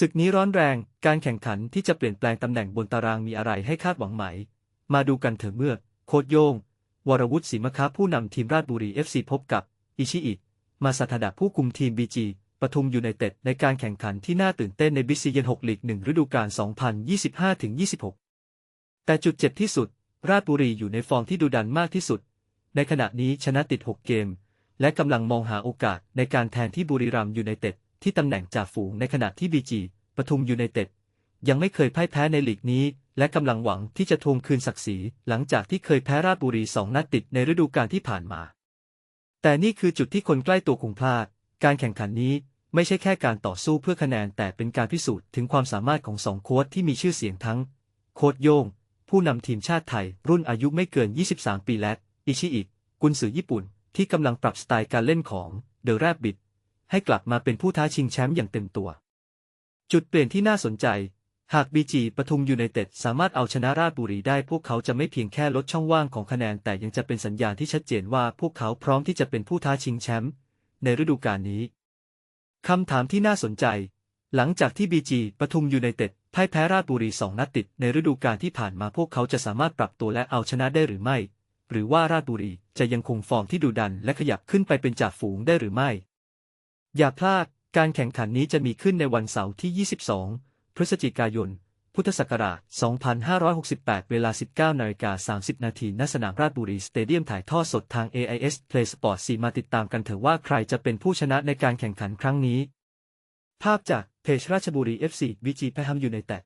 ศึกนี้ร้อนแรง การแข่งขันที่จะเปลี่ยนแปลงตำแหน่งบนตารางมีอะไรให้คาดหวังไหม มาดูกันเถอะเมื่อ โคดโยง วรวุฒิศรีมคะผู้นำทีมราชบุรี FC พบกับ อิชิอิ มาซาทาดะผู้คุมทีมบีจีปทุมยูไนเต็ดในการแข่งขันที่น่าตื่นเต้นในบิสซีเยน6ลีก1ฤดูกาล 2025-26 แต่จุดเจ็บที่สุด ราชบุรีอยู่ในฟอร์มที่ดุดันมากที่สุด ในขณะนี้ชนะติด 6 เกม และกำลังมองหาโอกาสในการแทนที่บุรีรัมย์ยูไนเต็ด ที่ตำแหน่งจ่าฝูงในขณะที่บีจีปทุมยูไนเต็ดยังไม่เคยพ่ายแพ้ในลีกนี้ และกำลังหวังที่จะทวงคืนศักดิ์ศรีหลังจากที่เคยแพ้ราชบุรีสองนัดติดในฤดูกาลที่ผ่านมา แต่นี่คือจุดที่คนใกล้ตัวคงพลาด การแข่งขันนี้ไม่ใช่แค่การต่อสู้เพื่อคะแนนแต่เป็นการพิสูจน์ถึงความสามารถของสองโค้ชที่มีชื่อเสียงทั้ง โค้ชโย่งผู้นำทีมชาติไทย รุ่นอายุไม่เกิน 23 ปีและอิชิอิกุนซือญี่ปุ่น ที่กำลังปรับสไตล์การเล่นของเดอะแรบบิท ให้กลับมาเป็นผู้ท้าชิงแชมป์อย่างเต็มตัว จุดเปลี่ยนที่น่าสนใจ หากบีจีปทุมยูไนเต็ดสามารถเอาชนะราชบุรีได้พวกเขาจะไม่เพียงแค่ลดช่องว่างของคะแนน แต่ยังจะเป็นสัญญาณที่ชัดเจนว่าพวกเขาพร้อมที่จะเป็นผู้ท้าชิงแชมป์ในฤดูกาลนี้คำถามที่น่าสนใจ หลังจากที่บีจีปทุมยูไนเต็ดพ่ายแพ้ราชบุรีสองนัดติดในฤดูกาลที่ผ่านมาพวกเขาจะสามารถปรับตัวและเอาชนะได้หรือไม่ หรือว่าราชบุรีจะยังคงฟอร์มที่ดุดันและขยับขึ้นไปเป็นจ่าฝูงได้หรือไม่ อย่าพลาด การแข่งขันนี้จะมีขึ้นในวันเสาร์ที่ 22 พฤศจิกายน พุทธศักราช 2568 เวลา 19นาฬิกา30 นาทีณ สนามราชบุรีสเตเดียมถ่ายทอดสดทาง AIS Play Sport 4 มาติดตามกันเถอะว่าใครจะเป็นผู้ชนะในการแข่งขันครั้งนี้ ภาพจากเพจราชบุรี FC วีจีแพฮัมยูไนเต็ด